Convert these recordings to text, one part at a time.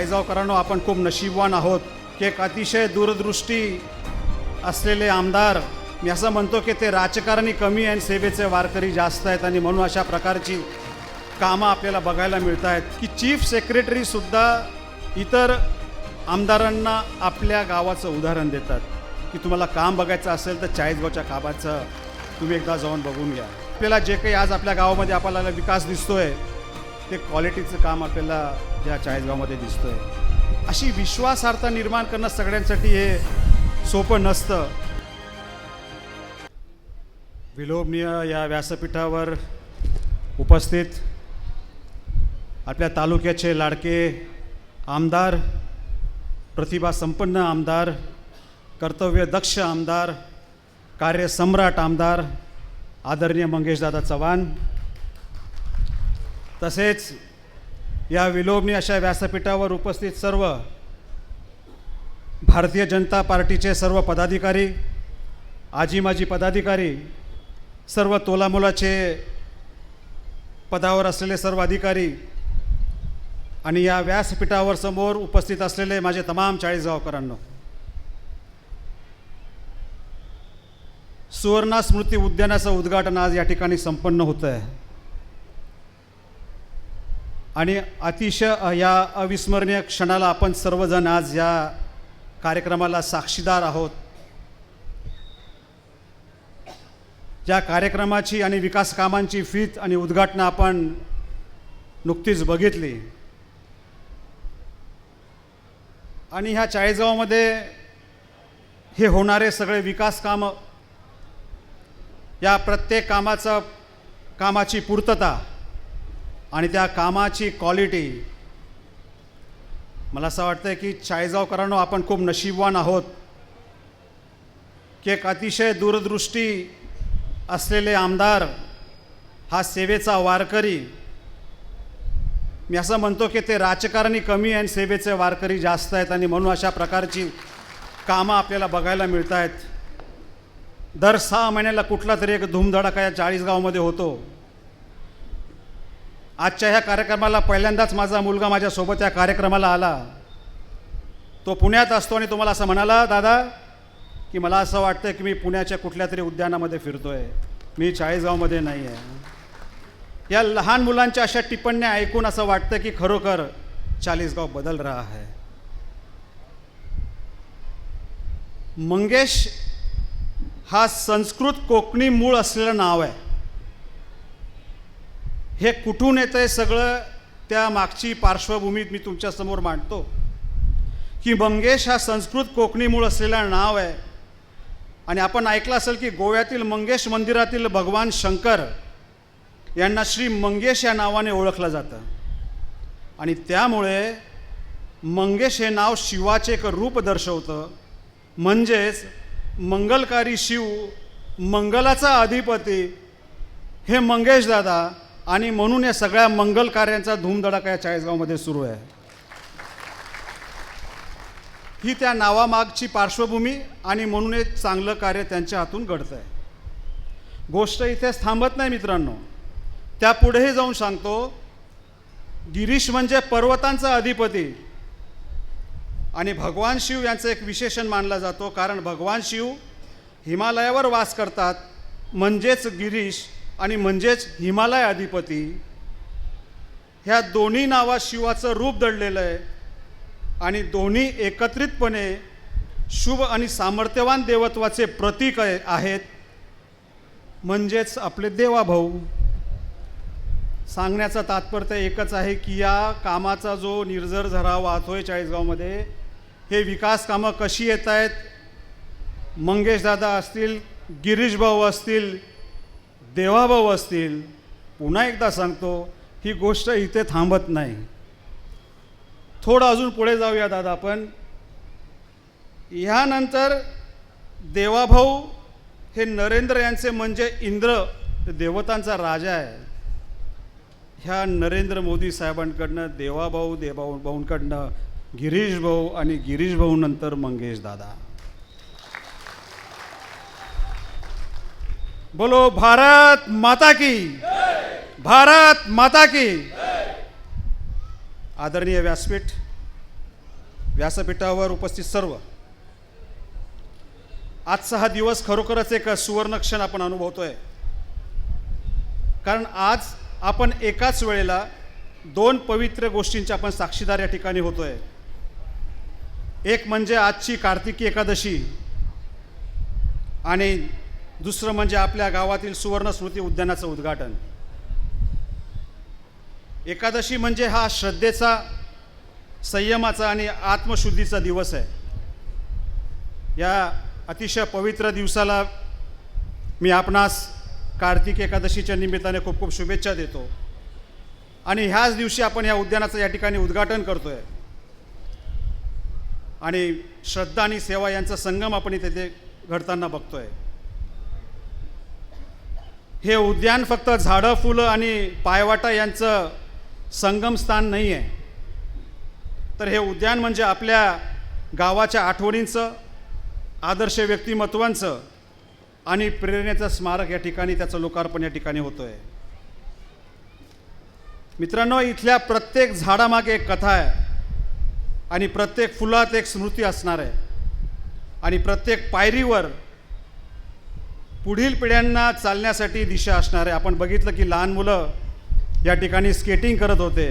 फैजावकरांनो आपण खूप नशीबवान आहोत. की एक अतिशय दूरदृष्टी असलेले आमदार मी असं म्हणतो की ते राजकारणी कमी आणि सेवेचे वारकरी जास्त आहेत आणि म्हणून अशा प्रकारची कामं आपल्याला बघायला मिळत आहेत की चीफ सेक्रेटरीसुद्धा इतर आमदारांना आपल्या गावाचं उदाहरण देतात. की तुम्हाला काम बघायचं असेल तर चाळीसगावच्या कामाचं तुम्ही एकदा जाऊन बघून घ्या. आपल्याला जे काही आज आपल्या गावामध्ये आपल्याला विकास दिसतोय ते क्वालिटीचं काम आपल्याला या चाळीसगावमध्ये दिसतोय. अशी विश्वासार्हता निर्माण करणं सगळ्यांसाठी हे सोपं नसतं. विलोभनीय या व्यासपीठावर उपस्थित आपल्या तालुक्याचे लाडके आमदार प्रतिभा संपन्न आमदार कर्तव्यदक्ष आमदार कार्यसम्राट आमदार आदरणीय मंगेशदादा चव्हाण तसेच या विलोभनी अशा व्यासपीठावर उपस्थित सर्व भारतीय जनता पार्टीचे सर्व पदाधिकारी आजी माजी पदाधिकारी सर्व तोलामोलाचे पदावर असलेले सर्व अधिकारी आणि या व्यासपीठावर समोर उपस्थित असलेले माझे तमाम चाळीस गावकरांनो सुवर्णा स्मृती उद्यानाचं उद्घाटन आज या ठिकाणी संपन्न होतं आहे आणि अतिशय या अविस्मरणीय क्षणाला आपण सर्वजण आज या कार्यक्रमाला साक्षीदार आहोत. ज्या कार्यक्रमाची आणि विकास कामांची फीत आणि उद्घाटनं आपण नुकतीच बघितली. आणि ह्या चाळीसगावमध्ये हे होणारे सगळे विकास कामं या प्रत्येक कामाचं कामाची पूर्तता आणि त्या कामाची क्वालिटी मला असं वाटतं की चाळीसगावकरांनो आपण खूप नशीबवान आहोत. की एक अतिशय दूरदृष्टी असलेले आमदार हा सेवेचा वारकरी. मी असं म्हणतो की ते राजकारणी कमी आणि सेवेचे वारकरी जास्त आहेत आणि म्हणून अशा प्रकारची कामं आपल्याला बघायला मिळत आहेत दर सहा महिन्याला कुठला तरी एक धूमधडाका या चाळीसगावमध्ये होतो. आजच्या ह्या कार्यक्रमाला पहिल्यांदाच माझा मुलगा माझ्यासोबत या कार्यक्रमाला आला. तो पुण्यात असतो आणि तुम्हाला असं म्हणाला दादा की मला असं वाटतं की मी पुण्याच्या कुठल्या तरी उद्यानामध्ये फिरतो आहे मी चाळीसगावमध्ये नाही आहे या लहान मुलांच्या अशा टिप्पण्या ऐकून असं वाटतं की खरोखर चाळीसगाव बदल रहा है मंगेश हा संस्कृत कोकणी मूळ असलेलं नाव आहे. हे कुठून येतं आहे सगळं त्या मागची पार्श्वभूमी मी तुमच्यासमोर मांडतो. की मंगेश हा संस्कृत कोकणी मूळ असलेला नाव आहे. आणि आपण ऐकलं असेल की गोव्यातील मंगेश मंदिरातील भगवान शंकर यांना श्री मंगेश या नावाने ओळखलं जातं. आणि त्यामुळे मंगेश हे नाव शिवाचे एक रूप दर्शवतं. म्हणजेच मंगलकारी शिव मंगलाचा अधिपती हे मंगेश दादा आणि म्हणून या सगळ्या मंगल कार्यांचा धूमधडाका या चाळीसगावमध्ये सुरू आहे. ही त्या नावामागची पार्श्वभूमी आणि म्हणून एक चांगलं कार्य त्यांच्या हातून घडतं आहे गोष्ट इथेच थांबत नाही मित्रांनो. त्या पुढेही जाऊन सांगतो गिरीश म्हणजे पर्वतांचा अधिपती. आणि भगवान शिव यांचं एक विशेषण मानला जातो कारण भगवान शिव हिमालयावर वास करतात म्हणजेच गिरीश आणि म्हणजेच हिमालय अधिपती ह्या दोन्ही नावात शिवाचं रूप दडलेलं आहे. आणि दोन्ही एकत्रितपणे शुभ आणि सामर्थ्यवान देवत्वाचे प्रतीक आहेत. म्हणजेच आपले देवाभाऊ. सांगण्याचं तात्पर्य एकच आहे की या कामाचा जो निर्जर झरा वाहतोय चाळीसगावमध्ये हे विकास कामं कशी येत आहेत? मंगेशदादा असतील गिरीश भाऊ असतील देवाभाऊ असतील पुन्हा एकदा सांगतो ही गोष्ट इथे थांबत नाही. थोडं अजून पुढे जाऊया दादा आपण. ह्यानंतर देवाभाऊ हे नरेंद्र यांचे म्हणजे इंद्र देवतांचा राजा आहे. ह्या नरेंद्र मोदी साहेबांकडनं देवाभाऊ देवाभाऊ भाऊंकडनं गिरीश भाऊ आणि गिरीश भाऊ नंतर मंगेश दादा. बोलो भारत माता की। भारत माता की। आदरणीय व्यासपीठ व्यासपीठावर उपस्थित सर्व। आजचा हा दिवस खरोखरच एक सुवर्णक्षण आपण अनुभवतोय. कारण आज आपण एकाच वेळेला दोन पवित्र गोष्टींच्या आपण साक्षीदार या ठिकाणी होतोय. एक म्हणजे आजची कार्तिकी एकादशी आणि दुसरं म्हणजे आपल्या गावातील सुवर्ण स्मृती उद्यानाचं उद्घाटन. एकादशी म्हणजे हा श्रद्धेचा संयमाचा आणि आत्मशुद्धीचा दिवस आहे. या अतिशय पवित्र दिवसाला मी आपणास कार्तिक एकादशीच्या निमित्ताने खूप खूप शुभेच्छा देतो. आणि ह्याच दिवशी आपण या उद्यानाचं या ठिकाणी उद्घाटन करतो आहे आणि श्रद्धा आणि सेवा यांचा संगम आपण इथे ते घडताना बघतोय. हे उद्यान फक्त झाडं फुलं आणि पायवाटा यांचं संगम स्थान नाही आहे तर हे उद्यान म्हणजे आपल्या गावाच्या आठवणींचं आदर्श व्यक्तिमत्वांचं आणि प्रेरणेचं स्मारक या ठिकाणी त्याचं लोकार्पण या ठिकाणी होतं आहे मित्रांनो इथल्या प्रत्येक झाडामागे एक कथा आहे आणि प्रत्येक फुलात एक स्मृती असणार आहे. आणि प्रत्येक पायरीवर पुढील पिढ्यांना चालण्यासाठी दिशा असणारे. आपण बघितलं की लहान मुलं या ठिकाणी स्केटिंग करत होते.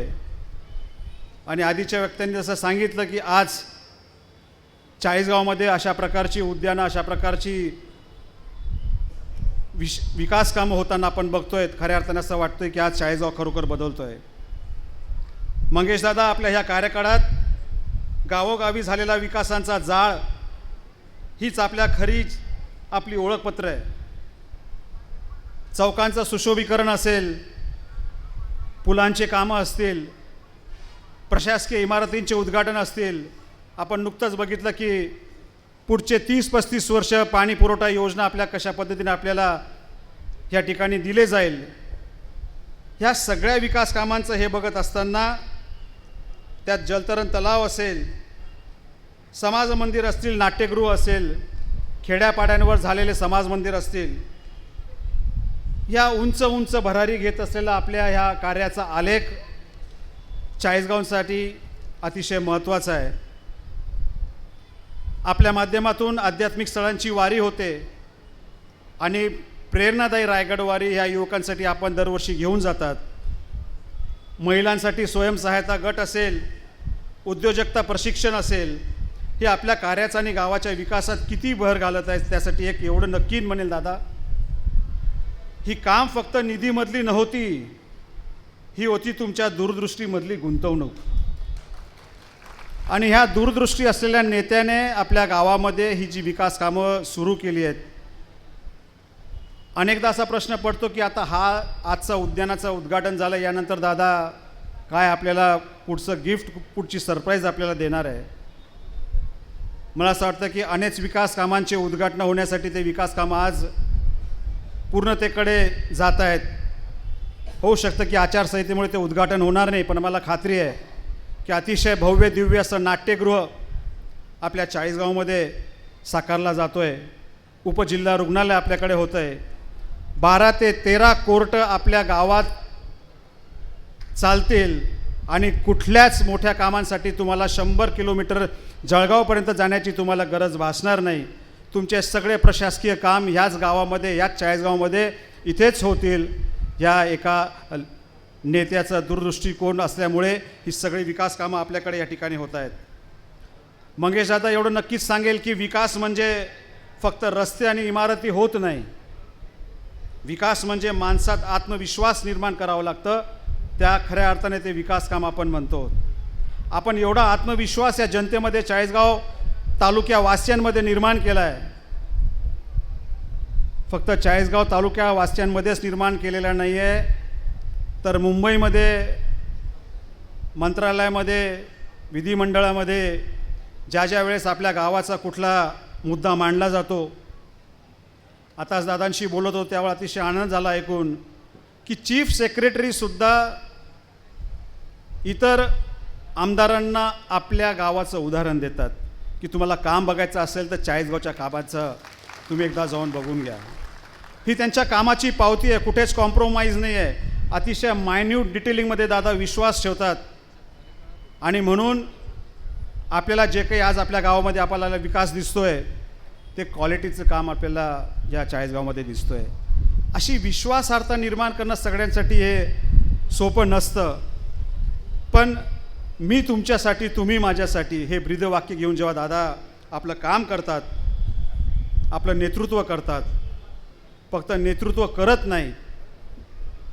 आणि आधीच्या व्यक्तींनी जसं सांगितलं की आज चाळीसगावमध्ये अशा प्रकारची उद्यानं अशा प्रकारची विश विकास कामं होताना आपण बघतोय. खऱ्या अर्थानं असं वाटतंय की आज चाळीसगाव खरोखर बदलतो मंगेश दादा आपल्या ह्या कार्यकाळात गावोगावी झालेला विकासांचा जाळ हीच आपल्या खरी आपली ओळखपत्र आहे. चौकांचं सुशोभीकरण असेल पुलांचे कामं असतील प्रशासकीय इमारतींचे उद्घाटन असतील आपण नुकतंच बघितलं की पुढचे तीस पस्तीस वर्ष पाणी पुरवठा योजना आपल्या कशा पद्धतीने आपल्याला या ठिकाणी दिले जाईल ह्या सगळ्या विकास कामांचं हे बघत असताना त्यात जलतरण तलाव असेल समाज मंदिर असतील नाट्यगृह असेल खेड्यापाड्यांवर झालेले समाज मंदिर असतील या उंच उंच भरारी घेत असलेला आपल्या ह्या कार्याचा आलेख चाळीसगावसाठी अतिशय महत्त्वाचा आहे. आपल्या माध्यमातून आध्यात्मिक स्थळांची वारी होते आणि प्रेरणादायी रायगड वारी ह्या युवकांसाठी आपण दरवर्षी घेऊन जातात. महिलांसाठी स्वयंसहायता गट असेल उद्योजकता प्रशिक्षण असेल हे आपल्या कार्याचा आणि गावाच्या विकासात किती भर घालत आहे त्यासाठी एक एवढं नक्की म्हणेल दादा. ही काम फक्त निधीमधली नव्हती. ही होती तुमच्या दूरदृष्टीमधली गुंतवणूक. आणि ह्या दूरदृष्टी असलेल्या नेत्याने आपल्या गावामध्ये ही जी विकास कामं सुरू केली आहेत अनेकदा असा प्रश्न पडतो की आता हा आजचा उद्यानाचं उद्घाटन झालं यानंतर दादा काय आपल्याला पुढचं गिफ्ट पुढची सरप्राईज आपल्याला देणार आहे? मला असं वाटतं की अनेक विकास कामांचे उद्घाटन होण्यासाठी ते विकास कामं आज पूर्णतेकडे जात आहेत. होऊ शकतं की आचारसंहितेमुळे ते उद्घाटन होणार नाही पण मला खात्री आहे की अतिशय भव्य दिव्य असं नाट्यगृह आपल्या चाळीसगावमध्ये साकारला जातो आहे उपजिल्हा रुग्णालय आपल्याकडे होतं आहे बारा ते तेरा कोर्ट आपल्या गावात चालतील आणि कुठल्याच मोठ्या कामांसाठी तुम्हाला शंभर किलोमीटर जळगावपर्यंत जाण्याची तुम्हाला गरज भासणार नाही. तुमचे सगळे प्रशासकीय काम ह्याच गावामध्ये याच चाळीसगावमध्ये इथेच होतील. या एका नेत्याचा दूरदृष्टिकोन असल्यामुळे ही सगळी विकास कामं आपल्याकडे या ठिकाणी होत आहेत. मंगेश दादा एवढं नक्कीच सांगेल की विकास म्हणजे फक्त रस्ते आणि इमारती होत नाही. विकास म्हणजे माणसात आत्मविश्वास निर्माण करावं लागतं. त्या खऱ्या अर्थाने ते विकास काम आपण म्हणतो. आपण एवढा आत्मविश्वास या जनतेमध्ये चाळीसगाव तालुक्या वास्यांमध्ये निर्माण केला आहे फक्त चाळीसगाव तालुक्यावासियांमध्येच निर्माण केलेला नाही आहे तर मुंबईमध्ये मंत्रालयामध्ये विधिमंडळामध्ये ज्या ज्या वेळेस आपल्या गावाचा कुठला मुद्दा मांडला जातो आताच दादांशी बोलत होतो त्यावेळेला अतिशय आनंद झाला ऐकून की चीफ सेक्रेटरीसुद्धा इतर आमदारांना आपल्या गावाचं उदाहरण देतात. की तुम्हाला काम बघायचं असेल तर चाळीसगावच्या कामाचं तुम्ही एकदा जाऊन बघून घ्या. ही त्यांच्या कामाची पावती आहे कुठेच कॉम्प्रोमाइज नाही आहे. अतिशय मायन्यूट डिटेलिंगमध्ये दादा विश्वास ठेवतात. आणि म्हणून आपल्याला जे काही आज आपल्या गावामध्ये आपल्याला विकास दिसतो आहे ते क्वालिटीचं काम आपल्याला या चाळीसगावमध्ये आहे अशी विश्वासार्हता निर्माण करणं सगळ्यांसाठी हे सोपं नसतं. पण मी तुमच्यासाठी तुम्ही माझ्यासाठी हे ब्रीदवाक्य घेऊन जेव्हा दादा आपलं काम करतात आपलं नेतृत्व करतात फक्त नेतृत्व करत नाही.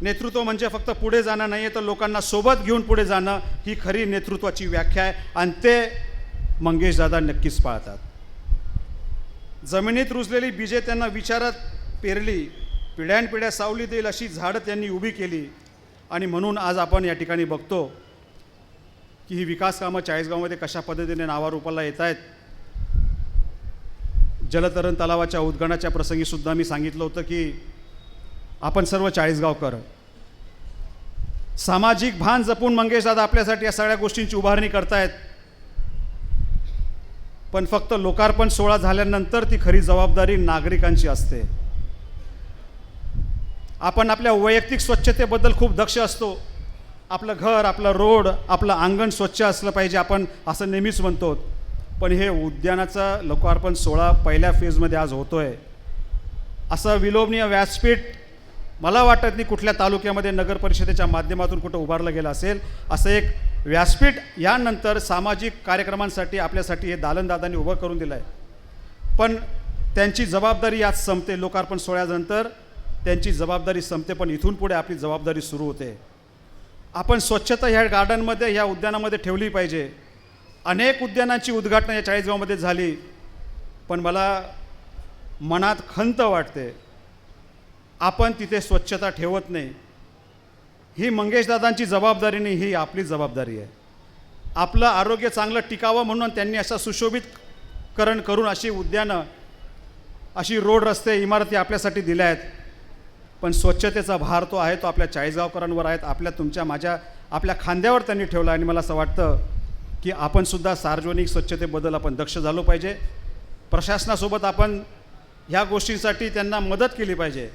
नेतृत्व म्हणजे फक्त पुढे जाणं नाही आहे तर लोकांना सोबत घेऊन पुढे जाणं ही खरी नेतृत्वाची व्याख्या आहे. आणि ते मंगेश दादा नक्कीच पाळतात. जमिनीत रुजलेली बीजे त्यांना विचारात पेरली पिढ्यानपिढ्या सावली देईल अशी झाडं त्यांनी उभी केली. आणि म्हणून आज आपण या ठिकाणी बघतो की ही विकास कामं चाळीसगावमध्ये कशा पद्धतीने नावारूपाला येत आहेत जलतरण तलावाच्या उद्घाटनाच्या प्रसंगीसुद्धा मी सांगितलं होतं की आपण सर्व चाळीसगावकर सामाजिक भान जपून मंगेश दादा आपल्यासाठी या सगळ्या गोष्टींची उभारणी करतायत. पण फक्त लोकार्पण सोहळा झाल्यानंतर ती खरी जबाबदारी नागरिकांची असते. आपण आपल्या वैयक्तिक स्वच्छतेबद्दल खूप दक्ष असतो. आपलं घर आपलं रोड आपलं अंगण स्वच्छ असलं पाहिजे आपण असं नेहमीच म्हणतो. पण हे उद्यानाचा लोकार्पण सोहळा पहिल्या फेजमध्ये आज होतो आहे असं विलोभनीय व्यासपीठ मला वाटत नाही कुठल्या तालुक्यामध्ये नगर परिषदेच्या माध्यमातून कुठं उभारलं गेलं असेल. असं एक व्यासपीठ यानंतर सामाजिक कार्यक्रमांसाठी आपल्यासाठी हे दालनदादांनी उभं करून दिलं आहे पण त्यांची जबाबदारी आज संपते लोकार्पण सोहळ्यानंतर. त्यांची जबाबदारी संपते पण इथून पुढे आपली जबाबदारी सुरू होते. आपण स्वच्छता ह्या गार्डनमध्ये ह्या उद्यानामध्ये ठेवली पाहिजे. अनेक उद्यानांची उद्घाटनं या चाळीसगावमध्ये झाली. पण मला मनात खंत वाटते आपण तिथे स्वच्छता ठेवत नाही. ही मंगेशदादांची जबाबदारी नाही ही आपली जबाबदारी आहे. आपलं आरोग्य चांगलं टिकावं म्हणून त्यांनी असं सुशोभितकरण करून अशी उद्यानं अशी रोड रस्ते इमारती आपल्यासाठी दिल्या आहेत. पण स्वच्छतेचा भार तो आहे तो आपल्या चाळीसगावकरांवर आहेत आपल्या तुमच्या माझ्या आपल्या खांद्यावर त्यांनी ठेवला आणि मला असं वाटतं की आपणसुद्धा सार्वजनिक स्वच्छतेबद्दल आपण दक्ष झालो पाहिजे. प्रशासनासोबत आपण ह्या गोष्टींसाठी त्यांना मदत केली पाहिजे.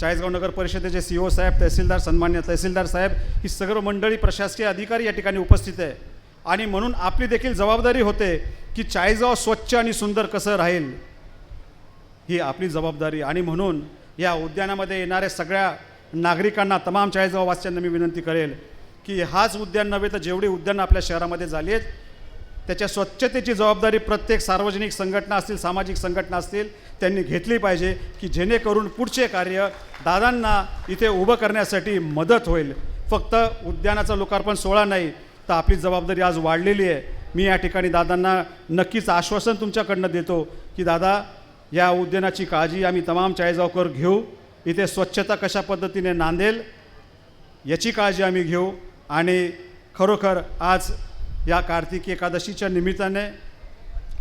चाळीसगाव नगर परिषदेचे सी ओ साहेब तहसीलदार सन्मान्य तहसीलदार साहेब ही सर्व मंडळी प्रशासकीय अधिकारी या ठिकाणी उपस्थित आहे. आणि म्हणून आपली देखील जबाबदारी होते की चाळीसगाव स्वच्छ आणि सुंदर कसं राहील ही आपली जबाबदारी. आणि म्हणून या उद्यानामध्ये येणाऱ्या सगळ्या नागरिकांना तमाम चाळीसगाव मी विनंती करेल की हाच उद्यान नव्हे तर जेवढी उद्यानं आपल्या शहरामध्ये झाली आहेत त्याच्या स्वच्छतेची जबाबदारी प्रत्येक सार्वजनिक संघटना असतील सामाजिक संघटना असतील त्यांनी घेतली पाहिजे की जेणेकरून पुढचे कार्य दादांना इथे उभं करण्यासाठी मदत होईल. फक्त उद्यानाचं लोकार्पण सोहळा नाही तर आपली जबाबदारी आज वाढलेली आहे. मी या ठिकाणी दादांना नक्कीच आश्वासन तुमच्याकडनं देतो की दादा या उद्यानाची काळजी आम्ही तमाम चाळीसगावकर घेऊ. इथे स्वच्छता कशा पद्धतीने नांदेल याची काळजी आम्ही घेऊ. आणि खरोखर आज या कार्तिकी एकादशीच्या निमित्ताने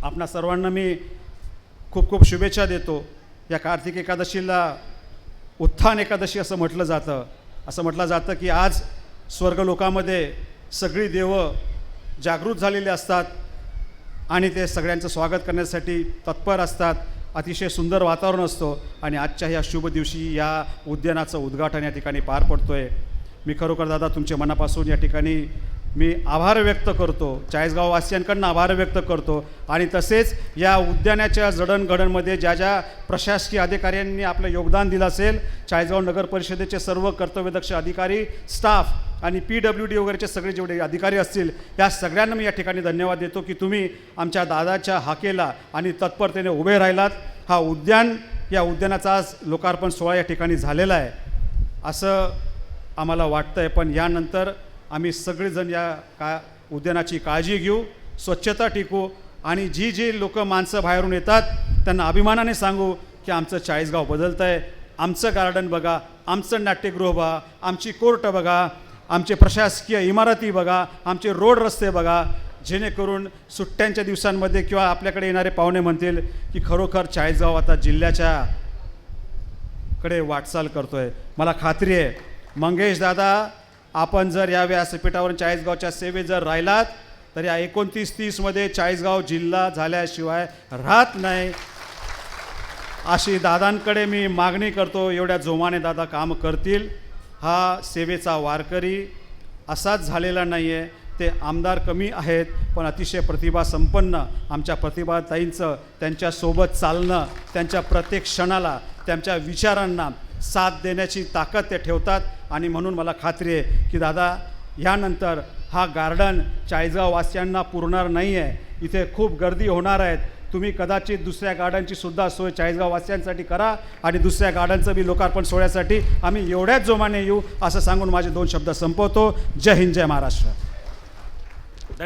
आपणा सर्वांना मी खूप खूप शुभेच्छा देतो. या कार्तिक एकादशीला उत्थान एकादशी असं म्हटलं जातं. असं म्हटलं जातं की आज स्वर्गलोकामध्ये सगळी देवं जागृत झालेली असतात आणि ते सगळ्यांचं स्वागत करण्यासाठी तत्पर असतात. अतिशय सुंदर वातावरण असतो आणि आजच्या ह्या शुभ दिवशी या उद्यानाचं उद्घाटन या ठिकाणी पार पडतो आहे मी खरोखर दादा तुमच्या मनापासून या ठिकाणी मी आभार व्यक्त करतो. चाळीसगाववासियांकडनं आभार व्यक्त करतो. आणि तसेच या उद्यानाच्या जडणघडणमध्ये ज्या ज्या प्रशासकीय अधिकाऱ्यांनी आपलं योगदान दिलं असेल चाळीसगाव नगर परिषदेचे सर्व कर्तव्यदक्ष अधिकारी स्टाफ आणि पी डब्ल्यू डी वगैरेचे सगळे जेवढे अधिकारी असतील या सगळ्यांना मी या ठिकाणी धन्यवाद देतो की तुम्ही आमच्या दादाच्या हाकेला आणि तत्परतेने उभे राहिलात. हा उद्यान या उद्यानाचा आज लोकार्पण सोहळा या ठिकाणी झालेला आहे. असं आम्हाला वाटतं आहे पण यानंतर आम्ही सगळेजण या का उद्यानाची काळजी घेऊ स्वच्छता टिकू आणि जी जी लोक माणसं बाहेरून येतात त्यांना अभिमानाने सांगू की आमचं चाळीसगाव बदलतं आहे आमचं गार्डन बघा आमचं नाट्यगृह बघा आमची कोर्ट बघा आमचे प्रशासकीय इमारती बघा आमचे रोड रस्ते बघा जेणेकरून सुट्ट्यांच्या दिवसांमध्ये किंवा आपल्याकडे येणारे पाहुणे म्हणतील की खरोखर चाळीसगाव आता जिल्ह्याच्या कडे वाटचाल आहे मला खात्री आहे. मंगेश दादा आपण जर या व्यासपीठावरून चाळीसगावच्या सेवेत जर राहिलात तर या एकोणतीस तीसमध्ये चाळीसगाव जिल्हा झाल्याशिवाय राहत नाही. अशी दादांकडे मी मागणी करतो एवढ्या जोमाने दादा काम करतील. हा सेवेचा वारकरी असाच झालेला नाही आहे ते आमदार कमी आहेत पण अतिशय प्रतिभा संपन्न. आमच्या प्रतिभाताईंचं त्यांच्यासोबत चालणं त्यांच्या प्रत्येक क्षणाला त्यांच्या विचारांना साथ देण्याची ताकद ते ठेवतात. आणि म्हणून मला खात्री आहे की दादा ह्यानंतर हा गार्डन चाळीसगाववासियांना पुरणार नाही आहे इथे खूप गर्दी होणार आहेत. तुम्ही कदाचित दुसऱ्या गार्डनची सुद्धा सोय चाळीसगाववासियांसाठी करा आणि दुसऱ्या गार्डनचं बी लोकार्पण सोहळ्यासाठी आम्ही एवढ्याच जोमाने येऊ असं सांगून माझे दोन शब्द संपवतो. जय हिंद जय महाराष्ट्र.